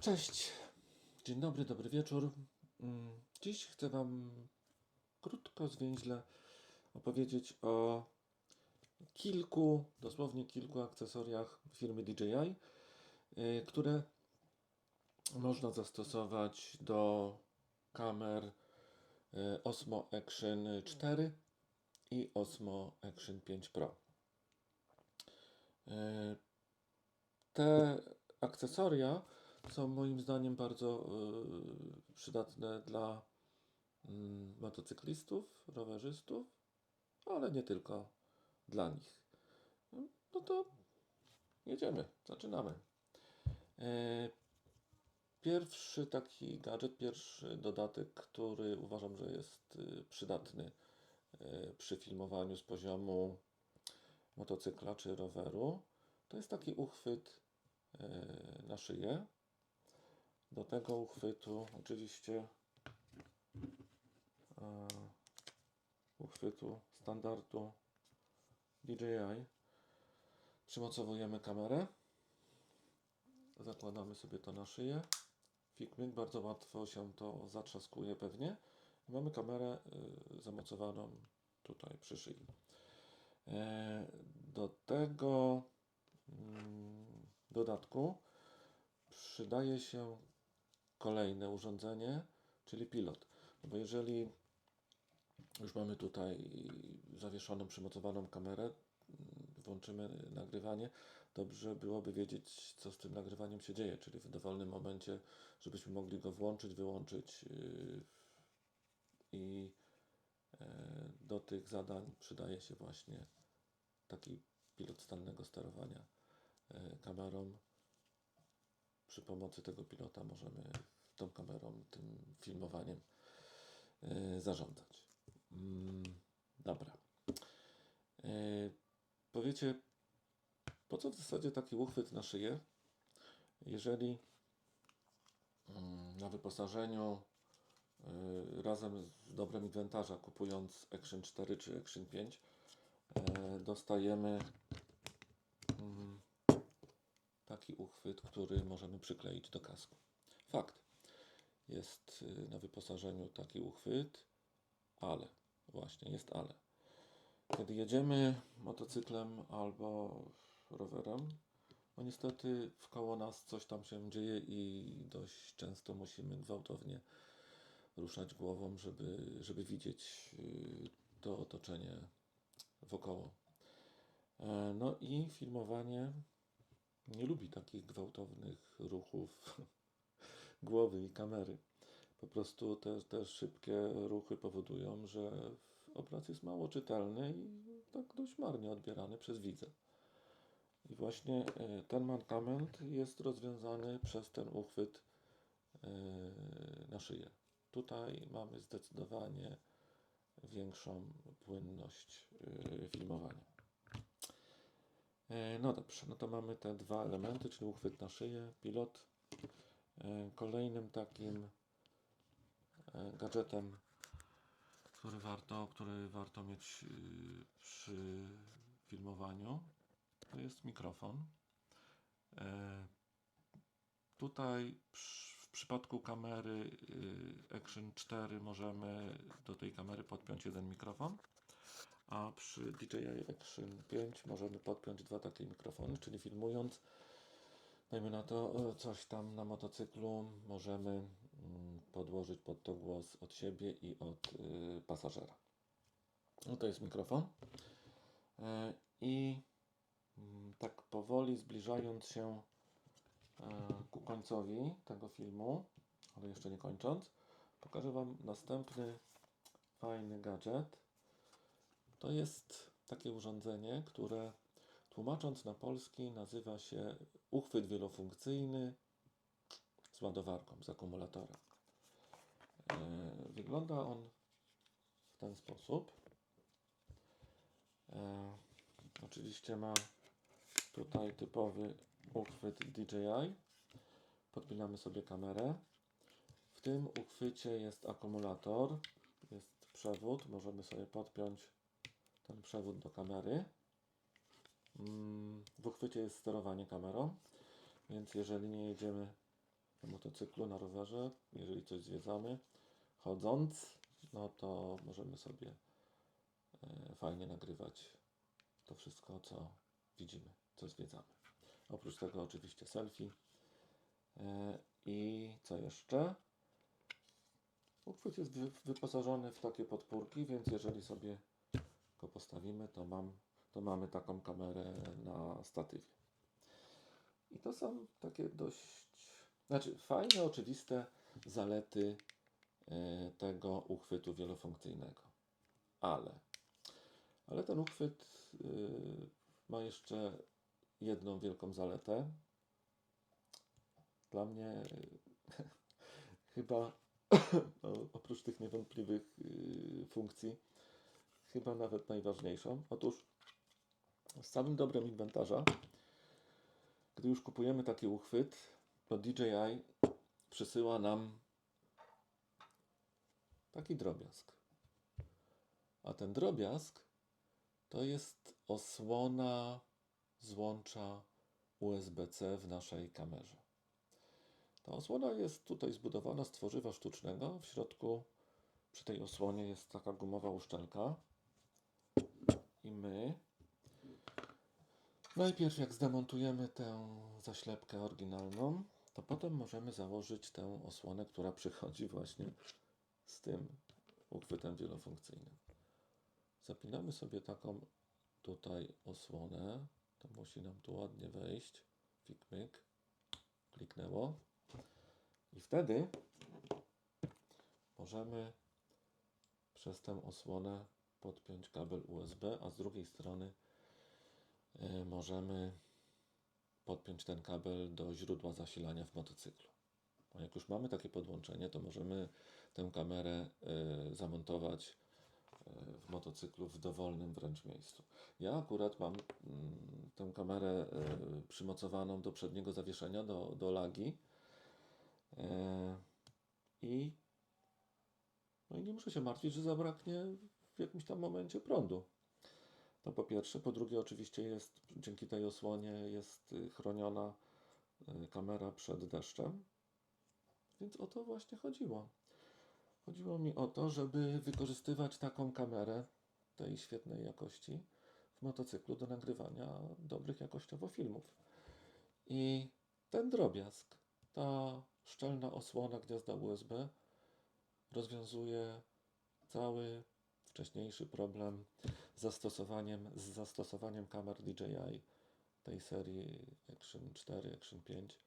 Cześć, dzień dobry, dobry wieczór. Mm, Dziś chcę Wam krótko, zwięźle opowiedzieć o kilku, dosłownie kilku akcesoriach firmy DJI, y, które można zastosować do kamer y, Osmo Action 4 i Osmo Action 5 Pro. Y, Te akcesoria są moim zdaniem bardzo y, przydatne dla mm, motocyklistów, rowerzystów, ale nie tylko dla nich. No to jedziemy, zaczynamy. E, Pierwszy taki gadżet, pierwszy dodatek, który uważam, że jest y, przydatny y, przy filmowaniu z poziomu motocykla czy roweru, to jest taki uchwyt y, na szyję. Do tego uchwytu oczywiście e, uchwytu standardu DJI przymocowujemy kamerę. Zakładamy sobie to na szyję. Fikmik, bardzo łatwo się to zatrzaskuje pewnie. Mamy kamerę y, zamocowaną tutaj przy szyi. E, Do tego mm, dodatku przydaje się kolejne urządzenie, czyli pilot. No bo jeżeli już mamy tutaj zawieszoną, przymocowaną kamerę, mm, włączymy nagrywanie, dobrze byłoby wiedzieć, co z tym nagrywaniem się dzieje, czyli w dowolnym momencie, żebyśmy mogli go włączyć, wyłączyć yy, i e, do tych zadań przydaje się właśnie taki pilot stalnego sterowania e, kamerą. Przy pomocy tego pilota możemy tą kamerą, tym filmowaniem e, zarządzać. Mm, Dobra. E, Powiecie, po co w zasadzie taki uchwyt na szyję, jeżeli mm, na wyposażeniu y, razem z dobrem inwentarza, kupując Action 4 czy Action 5, e, dostajemy taki uchwyt, który możemy przykleić do kasku. Fakt. Jest y, na wyposażeniu taki uchwyt, ale, właśnie, jest ale. Kiedy jedziemy motocyklem albo rowerem, no niestety wkoło nas coś tam się dzieje i dość często musimy gwałtownie ruszać głową, żeby, żeby widzieć y, to otoczenie wokoło. E, No i filmowanie nie lubi takich gwałtownych ruchów głowy i kamery. Po prostu te, te szybkie ruchy powodują, że obraz jest mało czytelny i tak dość marnie odbierany przez widza. I właśnie e, ten mankament jest rozwiązany przez ten uchwyt e, na szyję. Tutaj mamy zdecydowanie większą płynność e, filmowania. E, No dobrze, no to mamy te dwa elementy, czyli uchwyt na szyję, pilot. E, Kolejnym takim e, gadżetem, który warto, który warto mieć przy filmowaniu, to jest mikrofon. Tutaj w przypadku kamery Action 4 możemy do tej kamery podpiąć jeden mikrofon, a przy DJI Action 5 możemy podpiąć dwa takie mikrofony, czyli filmując, dajmy na to e, coś tam na motocyklu, możemy mm, podłożyć pod to głos od siebie i od y, pasażera. No to jest mikrofon. E, I mm, tak powoli zbliżając się e, ku końcowi tego filmu, ale jeszcze nie kończąc, pokażę Wam następny fajny gadżet. To jest takie urządzenie, które tłumacząc na polski nazywa się uchwyt wielofunkcyjny z ładowarką, z akumulatorem. E, Wygląda on w ten sposób. E, Oczywiście ma tutaj typowy uchwyt DJI. Podpinamy sobie kamerę. W tym uchwycie jest akumulator, jest przewód. Możemy sobie podpiąć ten przewód do kamery. Mm, W uchwycie jest sterowanie kamerą, więc jeżeli nie jedziemy na motocyklu, na rowerze, jeżeli coś zwiedzamy, chodząc, no to możemy sobie e, fajnie nagrywać to wszystko, co widzimy, co zwiedzamy. Oprócz tego oczywiście selfie. E, I co jeszcze? Uchwyt jest wy- wyposażony w takie podpórki, więc jeżeli sobie go postawimy, to, mam, to mamy taką kamerę na statywie. I to są takie dość, znaczy fajne, oczywiste zalety e, tego uchwytu wielofunkcyjnego. Ale, ale ten uchwyt y, ma jeszcze jedną wielką zaletę. Dla mnie chyba no, oprócz tych niewątpliwych y, funkcji, chyba nawet najważniejszą. Otóż z całym dobrem inwentarza, gdy już kupujemy taki uchwyt, to DJI przysyła nam taki drobiazg. A ten drobiazg to jest osłona złącza USB-C w naszej kamerze. Ta osłona jest tutaj zbudowana z tworzywa sztucznego. W środku przy tej osłonie jest taka gumowa uszczelka. My najpierw jak zdemontujemy tę zaślepkę oryginalną, to potem możemy założyć tę osłonę, która przychodzi właśnie z tym uchwytem wielofunkcyjnym. Zapinamy sobie taką tutaj osłonę. To musi nam tu ładnie wejść. Fikmyk. Kliknęło. I wtedy możemy przez tę osłonę podpiąć kabel USB, a z drugiej strony y, możemy podpiąć ten kabel do źródła zasilania w motocyklu. A jak już mamy takie podłączenie, to możemy tę kamerę y, zamontować y, w motocyklu w dowolnym wręcz miejscu. Ja akurat mam mm, tę kamerę przymocowaną do przedniego zawieszenia, do, do lagi. E, I, no i nie muszę się martwić, że zabraknie jakimś tam momencie prądu. To po pierwsze. Po drugie, oczywiście jest dzięki tej osłonie jest y, chroniona y, kamera przed deszczem. Więc o to właśnie chodziło. Chodziło mi o to, żeby wykorzystywać taką kamerę tej świetnej jakości w motocyklu do nagrywania dobrych jakościowo filmów. I ten drobiazg, ta szczelna osłona gniazda USB rozwiązuje cały wcześniejszy problem z zastosowaniem, z zastosowaniem kamer DJI tej serii Action 4, Action 5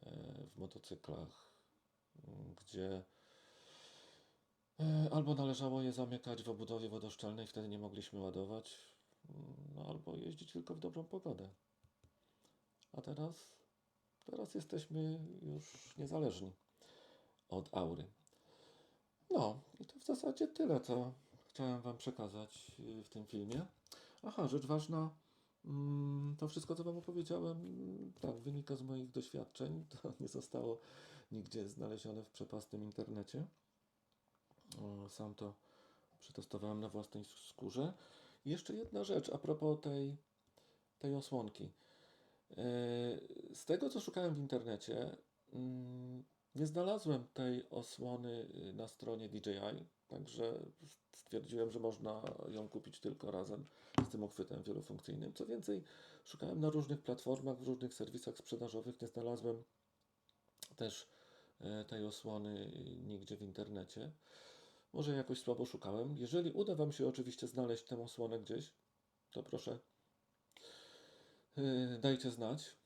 e, w motocyklach, m, gdzie e, albo należało je zamykać w obudowie wodoszczelnej, wtedy nie mogliśmy ładować, m, no, albo jeździć tylko w dobrą pogodę. A teraz, teraz jesteśmy już niezależni od aury. No, i to w zasadzie tyle, co chciałem Wam przekazać y, w tym filmie. Aha, rzecz ważna. mm, To wszystko, co Wam opowiedziałem, mm, tak, wynika z moich doświadczeń. To nie zostało nigdzie znalezione w przepastnym internecie. Sam to przetestowałem na własnej skórze. I jeszcze jedna rzecz a propos tej, tej osłonki. E, Z tego, co szukałem w internecie, mm, nie znalazłem tej osłony y, na stronie DJI, także stwierdziłem, że można ją kupić tylko razem z tym uchwytem wielofunkcyjnym. Co więcej, szukałem na różnych platformach, w różnych serwisach sprzedażowych, nie znalazłem też e, tej osłony y, nigdzie w internecie. Może jakoś słabo szukałem. Jeżeli uda Wam się oczywiście znaleźć tę osłonę gdzieś, to proszę y, dajcie znać.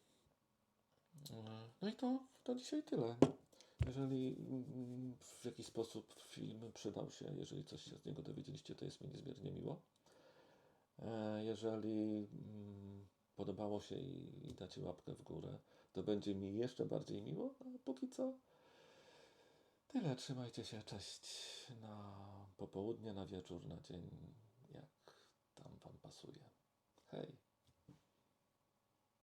No i to, to dzisiaj tyle. Jeżeli mm, w jakiś sposób film przydał się, jeżeli coś się z niego dowiedzieliście, to jest mi niezmiernie miło. E, Jeżeli mm, podobało się i, dacie łapkę w górę, to będzie mi jeszcze bardziej miło. A póki co tyle. Trzymajcie się. Cześć. Na popołudnie, na wieczór, na dzień, jak tam Wam pasuje. Hej.